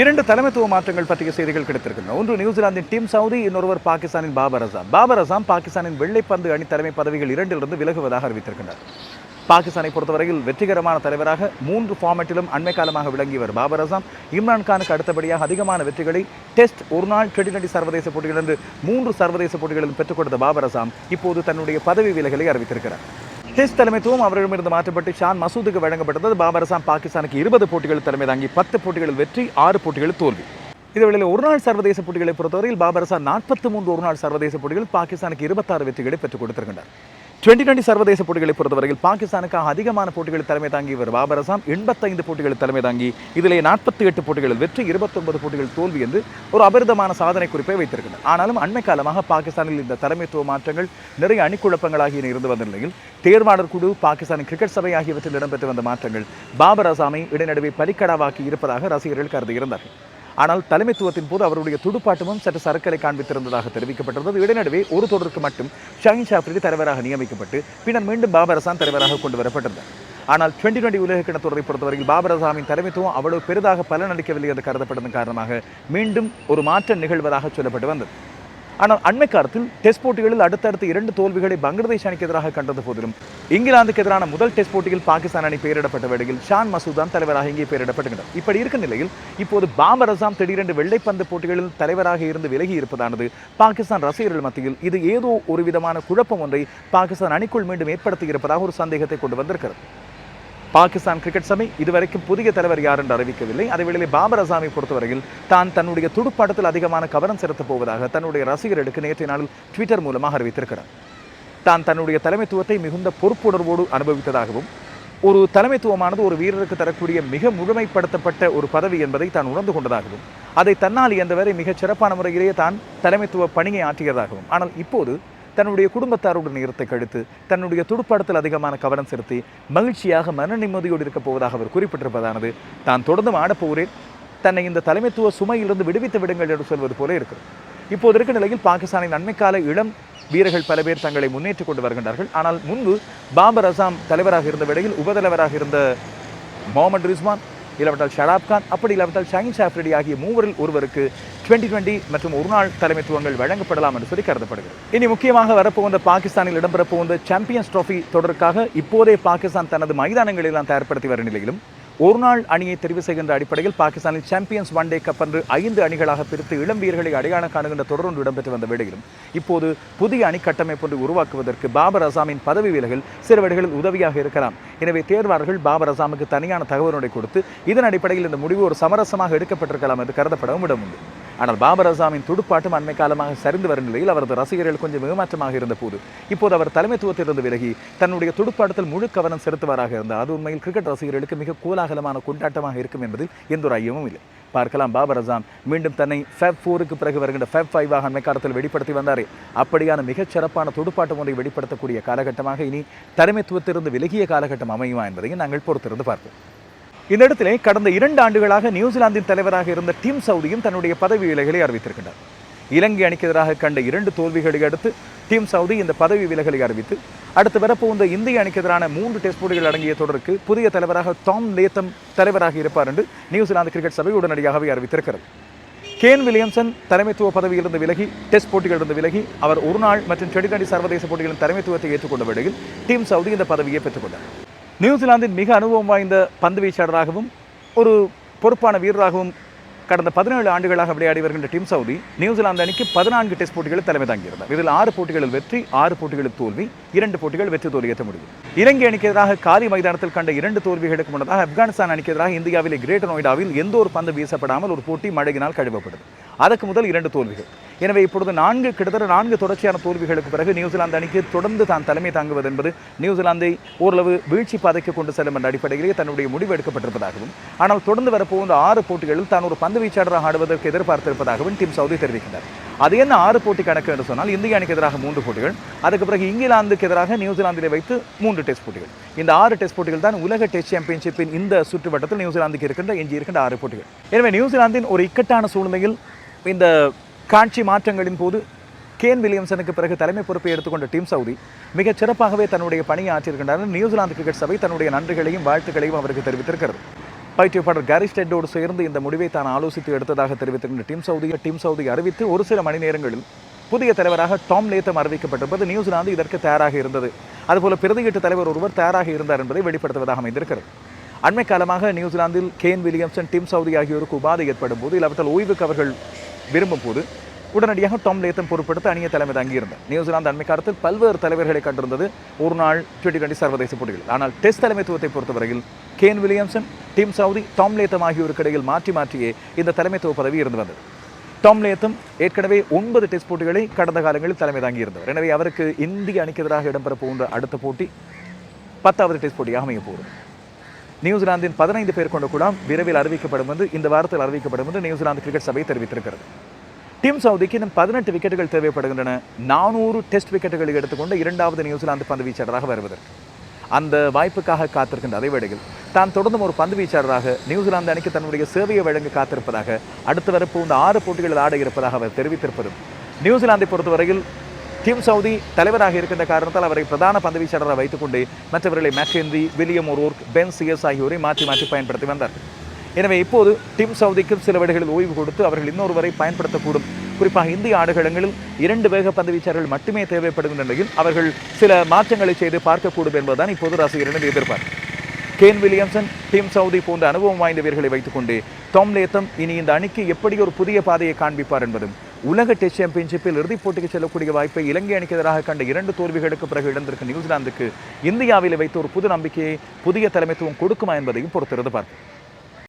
இரண்டு தலைமைத்துவ மாற்றங்கள் பற்றிய செய்திகள் கிடைத்திருக்கின்றன. ஒன்று நியூசிலாந்தின் டீம் சவுதி இன்னொருவர் பாகிஸ்தானின் பாபர் அசாம். பாபர் அசாம் பாகிஸ்தானின் வெள்ளைப்பந்து அணி தலைமை பதவிகள் இரண்டிலிருந்து விலகுவதாக அறிவித்திருக்கின்றார் பாகிஸ்தானை பொறுத்தவரையில் வெற்றிகரமான தலைவராக மூன்று ஃபார்மேட்டிலும் அண்மை காலமாக விளங்கியவர் பாபர் அசாம். இம்ரான் கானுக்கு அடுத்தபடியாக அதிகமான வெற்றிகளை டெஸ்ட் ஒருநாள் டுவெண்டி டுவெண்டி சர்வதேச போட்டிகளிலிருந்து மூன்று சர்வதேச போட்டிகளிலும் பெற்றுக் கொடுத்த பாபர் அசாம் இப்போது தன்னுடைய பதவி விலகலை அறிவித்திருக்கிறார். டெஸ்ட் தலைமைத்துவம் அவரிடமிருந்து மாற்றப்பட்டு ஷான் மசூதுக்கு வழங்கப்பட்டது. பாபர் அசாம் பாகிஸ்தானுக்கு இருபது போட்டிகள் தலைமை தாங்கி பத்து போட்டிகளில் வெற்றி ஆறு போட்டிகளில் தோல்வி. இதுவேளையில் ஒருநாள் சர்வதேச போட்டிகளை பொறுத்தவரையில் பாபர் அசாம் நாற்பத்தி மூன்று ஒருநாள் சர்வதேச போட்டிகள் பாகிஸ்தானுக்கு இருபத்தாறு வெற்றிகளை பெற்றுக் கொடுத்திருக்கின்றார். டுவெண்ட்டி டுவெண்ட்டி சர்வதேச போட்டிகளை பொறுத்தவரையில் பாகிஸ்தானுக்காக அதிகமான போட்டிகள் தலைமை தாங்கியவர் பாபர் அசாம் எண்பத்தைந்து போட்டிகள் தலைமை தாங்கி இதிலே நாற்பத்தி எட்டு போட்டிகளில் வெற்றி இருபத்தொன்பது போட்டிகள் தோல்வி என்று ஒரு அபரிதமான சாதனை குறிப்பை வைத்திருக்கிறார். ஆனாலும் அண்மை காலமாக பாகிஸ்தானில் இந்த தலைமைத்துவ மாற்றங்கள் நிறைய அணிக்குழப்பங்களாகிய இருந்து வந்த நிலையில் தேர்வாளர் குழு பாகிஸ்தானின் கிரிக்கெட் சபை ஆகியவற்றில் இடம்பெற்று வந்த மாற்றங்கள் பாபர் அசாமை இடைநடுவே பலிக்கடாவாக்கி இருப்பதாக ரசிகர்கள் கருதியிருந்தார்கள் ஆனால் தலைமைத்துவத்தின் போது அவருடைய துடுப்பாட்டமும் சற்று சரக்கலை காண்பித்திருந்ததாக தெரிவிக்கப்பட்டிருந்தது. இடைநடுவே ஒரு தொடருக்கு மட்டும் ஷாஹின் ஷாஃப்ரிடி தலைவராக நியமிக்கப்பட்டு பின்னர் மீண்டும் பாபர் தலைவராக கொண்டு வரப்பட்டிருந்தார். ஆனால் டுவெண்ட்டி டுவெண்ட்டி உலக தொடரை பொறுத்தவரையில் பாபர் அசாமின் தலைமைத்துவம் அவ்வளவு பெரிதாக பலனளிக்கவில்லை என்று கருதப்பட்டதன் காரணமாக மீண்டும் ஒரு மாற்றம் நிகழ்வதாக சொல்லப்பட்டு வந்தது. ஆனால் அண்மை காலத்தில் டெஸ்ட் போட்டிகளில் அடுத்தடுத்த இரண்டு தோல்விகளை பங்களாதேஷ் அணிக்கு எதிராக கண்டது போதிலும் இங்கிலாந்துக்கு எதிரான முதல் டெஸ்ட் போட்டியில் பாகிஸ்தான் அணி பெயரிடப்பட்ட வேளையில் ஷான் மசூதான் தலைவராக இங்கே பெயரிடப்பட்டுகிறார் இப்படி இருக்கும் நிலையில் இப்போது பாபர் அசாம் திடீரென்று வெள்ளைப்பந்து போட்டிகளில் தலைவராக இருந்து விலகி இருப்பதானது பாகிஸ்தான் ரசிகர்கள் மத்தியில் இது ஏதோ ஒரு விதமான குழப்பம் ஒன்றை பாகிஸ்தான் அணிக்குள் மீண்டும் ஏற்படுத்தி இருப்பதாக ஒரு சந்தேகத்தை கொண்டு வந்திருக்கிறது. பாகிஸ்தான் கிரிக்கெட் சபை இதுவரைக்கும் புதிய தலைவர் யார் என்று அறிவிக்கவில்லை அதேவேளை பாபர் அசாமி பொறுத்தவரையில் தான் தன்னுடைய துடுப்பாட்டத்தில் அதிகமான கவனம் செலுத்தப் போவதாக தன்னுடைய ரசிகர்களுக்கு நேற்றைய நாளில் ட்விட்டர் மூலமாக அறிவித்திருக்கிறார். தான் தன்னுடைய தலைமைத்துவத்தை மிகுந்த பொறுப்புணர்வோடு அனுபவித்ததாகவும் ஒரு தலைமைத்துவமானது ஒரு வீரருக்கு தரக்கூடிய மிக முழுமைப்படுத்தப்பட்ட ஒரு பதவி என்பதை தான் உணர்ந்து கொண்டதாகவும் அதை தன்னால் இயன்றவரை மிகச் சிறப்பான முறையிலேயே தான் தலைமைத்துவ பணியை ஆற்றியதாகவும். ஆனால் இப்போது தன்னுடைய குடும்பத்தாருடன் நேரத்தை கழித்து தன்னுடைய துடுப்பாடத்தில் அதிகமான கவனம் செலுத்தி மகிழ்ச்சியாக மன நிம்மதியோடு இருக்கப் போவதாக அவர் குறிப்பிட்டிருப்பதானது. தான் தொடர்ந்து ஆடப்போகிறேன் தன்னை இந்த தலைமைத்துவ சுமையிலிருந்து விடுவித்து விடுங்கள் என்று சொல்வது போல இருக்கிறது. இப்போது இருக்க நிலையில் பாகிஸ்தானின் நன்மைக்கால இளம் வீரர்கள் பல பேர் தங்களை முன்னேற்றிக் கொண்டு வருகின்றார்கள். ஆனால் முன்பு பாபர் அசாம் தலைவராக இருந்த வேளையில் உபதலைவராக இருந்த முகமது ரிஸ்வான் இல்லாவிட்டால் ஷராப் கான் அப்படி இல்லாவிட்டால் ஷாகின் ஷாஃப்ரிடி ஆகிய மூவரில் ஒருவருக்கு டுவெண்ட்டி டுவெண்ட்டி மற்றும் ஒருநாள் தலைமைத்துவங்கள் வழங்கப்படலாம் என்று சொல்லி கருதப்படுகிறது. இனி முக்கியமாக வரப்போகுந்த பாகிஸ்தானில் இடம்பெறப்போகிற சாம்பியன்ஸ் ட்ரோஃபி தொடருக்காக இப்போதே பாகிஸ்தான் தனது மைதானங்களை எல்லாம் தயார்படுத்தி வரும் நிலையிலும் ஒரு நாள் அணியை தெரிவு செய்கின்ற அடிப்படையில் பாகிஸ்தானில் சாம்பியன்ஸ் ஒன் டே கப் என்று ஐந்து அணிகளாக பிரித்து இளம் வீரர்களை அடையாளம் காணுகின்ற தொடர் ஒன்று இடம்பெற்று வந்த வேளையிலும் இப்போது புதிய அணி கட்டமைப்பு ஒன்று உருவாக்குவதற்கு பாபர் அசாமின் பதவி விலகல் சில வேளைகளில் உதவியாக இருக்கலாம். எனவே தேர்வாளர்கள் பாபர் அசாமுக்கு தனியான தகவலுரை கொடுத்து இதன் அடிப்படையில் இந்த முடிவு ஒரு சமரசமாக எடுக்கப்பட்டிருக்கலாம் என்று கருதப்படவும் இடம் உண்டு ஆனால் பாபர் அசாமின் துடுப்பாட்டம் அண்மை காலமாக சரிந்து வரும் நிலையில் அவரது ரசிகர்கள் கொஞ்சம் ஏமாற்றமாக இருந்த போது இப்போது அவர் தலைமைத்துவத்திலிருந்து விலகி தன்னுடைய துடுப்பாட்டத்தில் முழு கவனம் செலுத்துவாராக இருந்தார் அது உண்மையில் கிரிக்கெட் ரசிகர்களுக்கு மிக கோலாகலமான கொண்டாட்டமாக இருக்கும் என்பதில் எந்த ஒரு ஐயமும் இல்லை. பார்க்கலாம் பாபர் அசாம் மீண்டும் தன்னை ஃபேப் ஃபோருக்கு பிறகு வருகின்ற ஃபேப் ஃபைவாக அண்மை காலத்தில் வெளிப்படுத்தி வந்தாரே. அப்படியான மிகச் சிறப்பான துடுப்பாட்டம் ஒன்றை வெளிப்படுத்தக்கூடிய காலகட்டமாக இனி தலைமைத்துவத்திலிருந்து விலகிய காலகட்டம் அமையுமா என்பதையும் நாங்கள் பொறுத்திருந்து பார்ப்போம். இந்த இடத்திலே கடந்த இரண்டு ஆண்டுகளாக நியூசிலாந்தின் தலைவராக இருந்த டீம் சவுதியும் தன்னுடைய பதவி விலகலை அறிவித்திருக்கின்றார். இலங்கை அணிக்கு எதிராக கண்ட இரண்டு தோல்விகளை அடுத்து டீம் சவுதி இந்த பதவி விலகலை அறிவித்து அடுத்து வரப்போகின்ற இந்திய அணிக்கு எதிரான மூன்று டெஸ்ட் போட்டிகள் அடங்கிய தொடருக்கு புதிய தலைவராக டாம் லேத்தம் தலைவராக இருப்பார் என்று நியூசிலாந்து கிரிக்கெட் சபை உடனடியாகவே அறிவித்திருக்கிறது. கேன் வில்லியம்சன் தலைமைத்துவ பதவியிலிருந்து விலகி டெஸ்ட் போட்டிகளிலிருந்து விலகி அவர் ஒரு நாள் மற்றும் டுவெண்டி சர்வதேச போட்டிகளின் தலைமைத்துவத்தை ஏற்றுக்கொண்ட வேளையில் டீம் சவுதி இந்த பதவியை பெற்றுக்கொண்டார். நியூசிலாந்தின் மிக அனுபவம் வாய்ந்த பந்து வீச்சாளராகவும் ஒரு பொறுப்பான வீரராகவும் கடந்த பதினேழு ஆண்டுகளாக விளையாடி வருகின்ற டீம் சவுதி நியூசிலாந்து அணிக்கு பதினான்கு டெஸ்ட் போட்டிகளில் தலைமை தாங்கியிருந்தார் இதில் ஆறு போட்டிகளில் வெற்றி ஆறு போட்டிகளில் தோல்வி இரண்டு போட்டிகள் வெற்றி தோல்வி ஏற்ற முடியும். இலங்கை அணிக்கு எதிராக காலி மைதானத்தில் கண்ட இரண்டு தோல்விகளுக்கு முன்னதாக ஆப்கானிஸ்தான் அணிக்கு எதிராக இந்தியாவிலே கிரேட்டர் நோய்டாவில் எந்த ஒரு பந்து வீசப்படாமல் ஒரு போட்டி மழையினால் கழுவப்பட்டது அதற்கு முதல் இரண்டு தோல்விகள். எனவே இப்பொழுது நான்கு கிட்டத்தட்ட நான்கு தொடர்ச்சியான தோல்விகளுக்கு பிறகு நியூசிலாந்து அணிக்கு தொடர்ந்து தான் தலைமை தாங்குவது என்பது நியூசிலாந்தை ஓரளவு வீழ்ச்சி பாதைக்கு கொண்டு செல்லும் என்ற அடிப்படையிலேயே தன்னுடைய முடிவு எடுக்கப்பட்டிருப்பதாகவும் ஆனால் தொடர்ந்து வரப்போகின்ற ஆறு போட்டிகளில் தான் ஒரு பந்து வீச்சாளராக ஆடுவதற்கு எதிர்பார்த்திருப்பதாகவும் டீம் சவுதி தெரிவிக்கின்றார். அது என்ன ஆறு போட்டி கணக்கு என்று சொன்னால் இந்திய அணிக்கு எதிராக மூன்று போட்டிகள் அதுக்கு பிறகு இங்கிலாந்துக்கு எதிராக நியூசிலாந்திலே வைத்து மூன்று டெஸ்ட் போட்டிகள். இந்த ஆறு டெஸ்ட் போட்டிகள் தான் உலக டெஸ்ட் சாம்பியன்ஷிப்பின் இந்த சுற்றுவட்டத்தில் நியூசிலாந்துக்கு இருக்கின்ற எஞ்சி இருக்கின்ற ஆறு போட்டிகள். எனவே நியூசிலாந்தின் ஒரு இக்கட்டான சூழ்நிலையில் இந்த காட்சி மாற்றங்களின் போது கேன் வில்லியம்சனுக்கு பிறகு தலைமை பொறுப்பை எடுத்துக்கொண்ட டீம் சவுதி மிகச் சிறப்பாகவே தன்னுடைய பணியை ஆற்றியிருக்கின்றனர் நியூசிலாந்து கிரிக்கெட் சபை தன்னுடைய நன்றிகளையும் வாழ்த்துக்களையும் அவருக்கு தெரிவித்திருக்கிறது. பயிற்றுவிப்பாளர் கேரி ஸ்டெட்டோடு சேர்ந்து இந்த முடிவை தான் ஆலோசித்து எடுத்ததாக தெரிவித்திருக்கின்ற டீம் சவுதியை டீம் சவுதி அறிவித்து ஒரு சில மணி நேரங்களில் புதிய தலைவராக டாம் லேத்தம் அறிவிக்கப்பட்டிருப்பது நியூசிலாந்து இதற்கு தயாராக இருந்தது. அதுபோல பிரதியீட்டு தலைவர் ஒருவர் தயாராக இருந்தார் என்பதை வெளிப்படுத்துவதாக அமைந்திருக்கிறது. அண்மை காலமாக நியூசிலாந்தில் கேன் வில்லியம்சன் டிம் சவுதி ஆகியோருக்கு உபாதை ஏற்படும் போது இல்லாவற்றால் ஓய்வுக்கு அவர்கள் விரும்பும் போது உடனடியாக டாம் லேத்தம் பொறுப்பெடுத்து அணிய தலைமை தங்கியிருந்தார். நியூசிலாந்து அண்மை காலத்தில் பல்வேறு தலைவர்களை கண்டிருந்தது. ஒரு நாள் டுவெண்டி டுவெண்டி சர்வதேச போட்டிகள். ஆனால் டெஸ்ட் தலைமைத்துவத்தை பொறுத்தவரையில் Kane Williamson Tim Southee Tom Latham ஆகியோருக்கு இடையில் மாற்றி மாற்றியே இந்த தலைமைத்துவ பதவி இருந்து வந்தது. டாம் லேத்தம் ஏற்கனவே ஒன்பது டெஸ்ட் போட்டிகளை கடந்த காலங்களில் தலைமை தாங்கியிருந்தவர் எனவே அவருக்கு இந்திய அணிக்கு எதிராக இடம்பெற போகின்ற அடுத்த போட்டி பத்தாவது டெஸ்ட் போட்டியாக அமைய போகிறது. நியூசிலாந்தின் பதினைந்து பேர் கொண்ட குழாம் விரைவில் அறிவிக்கப்படும் என்று இந்த வாரத்தில் அறிவிக்கப்படும் என்று நியூசிலாந்து கிரிக்கெட் சபை தெரிவித்திருக்கிறது. டீம் சவுதிக்கு இன்னும் பதினெட்டு விக்கெட்டுகள் தேவைப்படுகின்றன. நானூறு டெஸ்ட் விக்கெட்டுகளை எடுத்துக்கொண்டு இரண்டாவது நியூசிலாந்து பந்து வீச்சாளராக வருவதற்கு. அந்த வாய்ப்புக்காக காத்திருக்கின்ற அதே வேளையில் தான் தொடர்ந்தும் ஒரு பந்து வீச்சாளராக நியூசிலாந்து அணிக்கு தன்னுடைய சேவையை வழங்க காத்திருப்பதாக அடுத்து வரப்போகின்ற ஆறு போட்டிகளில் ஆட இருப்பதாக அவர் தெரிவித்திருப்பதும் நியூசிலாந்தை பொறுத்தவரையில் டீம் சவுதி தலைவராக இருக்கின்ற காரணத்தால் அவரை பிரதான பந்து வீச்சாளராக வைத்துக்கொண்டு மற்றவர்களை மேக்கேந்தி வில்லியம் ஒருவர்க் பென் சிஎஸ் ஆகியோரை மாற்றி மாற்றி பயன்படுத்தி வந்தார். எனவே இப்போது டீம் சவுதிக்கும் சில வீடுகளில் ஓய்வு கொடுத்து அவர்கள் இன்னொருவரை பயன்படுத்தக்கூடும். குறிப்பாக இந்திய ஆடுகளங்களில் இரண்டு வேக பந்து வீச்சாளர்கள் மட்டுமே தேவைப்படுகின்ற நிலையில் அவர்கள் சில மாற்றங்களை செய்து பார்க்கக்கூடும் என்பதுதான் இப்போது ரசிகர்களின் எதிர்பார்ப்பு. கேன் வில்லியம்சன் டீம் சவுதி போன்ற அனுபவம் வாய்ந்த வீரர்களை வைத்துக்கொண்டு டாம் லேத்தம் இனி இந்த அணிக்கு எப்படி ஒரு புதிய பாதையை காண்பிப்பார் என்பதும் உலக டெஸ்ட் சாம்பியன்ஷிப்பில் இறுதிப் போட்டிக்கு செல்லக்கூடிய வாய்ப்பை இலங்கை அணிக்கு எதிராக கண்ட இரண்டு தோல்விகளுக்கு பிறகு இழந்திருக்கும் நியூசிலாந்துக்கு இந்தியாவில் வைத்து ஒரு புது நம்பிக்கையை புதிய தலைமைத்துவம் கொடுக்குமா என்பதையும் பொறுத்திருந்து பார்ப்போம்.